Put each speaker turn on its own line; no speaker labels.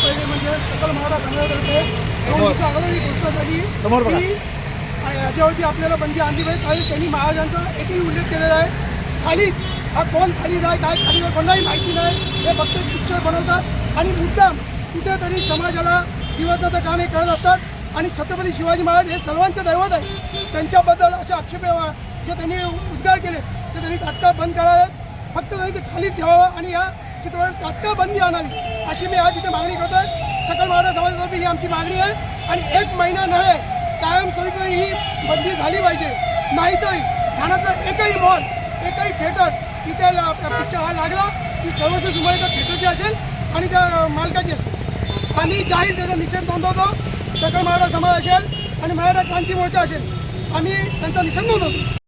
सकल मराठा संघटनेतर्फे दोन दिवसा अगोदर ही गोष्ट झाली. की याच्यावरती आपल्याला बंदी आणली पाहिजे. कारण त्यांनी महाराजांचा एकही उल्लेख केलेला आहे. खाली हा कोण खालीद आहे काय खालीद आहे कोणाही माहिती नाही. हे फक्त पिक्चर बनवतात. आणि मुद्दाम कुठेतरी समाजाला दिवसचं काम हे करत असतात. आणि छत्रपती शिवाजी महाराज हे सर्वांचे दैवत आहे त्यांच्याबद्दल असे आक्षेप जे त्यांनी उद्गार केले ते त्यांनी तात्काळ बंद करावेत. फक्त त्यांनी ते खाली ठेवावं. आणि या चित्रपट तात्काळ बंदी आणावी अशी मी आज इथे मागणी करतोय. सकल मराठा समाजातर्फे ही आमची मागणी आहे आणि एक महिना नव्हे कायमस्वरूपी ही बंदी झाली पाहिजे. नाहीतर ठाण्यातलं एकही मॉल एकही थिएटर तिथे पिक्चर हा लागला. की सर्वस्व तुम्हाला त्या थिएटरची असेल आणि त्या मालकाची असेल. आम्ही जाहीर त्याचा निषेध नोंदवतो. सकल मराठा समाज असेल आणि मराठा क्रांती मोर्चा असेल. आम्ही त्यांचा निषेध नोंदवतो.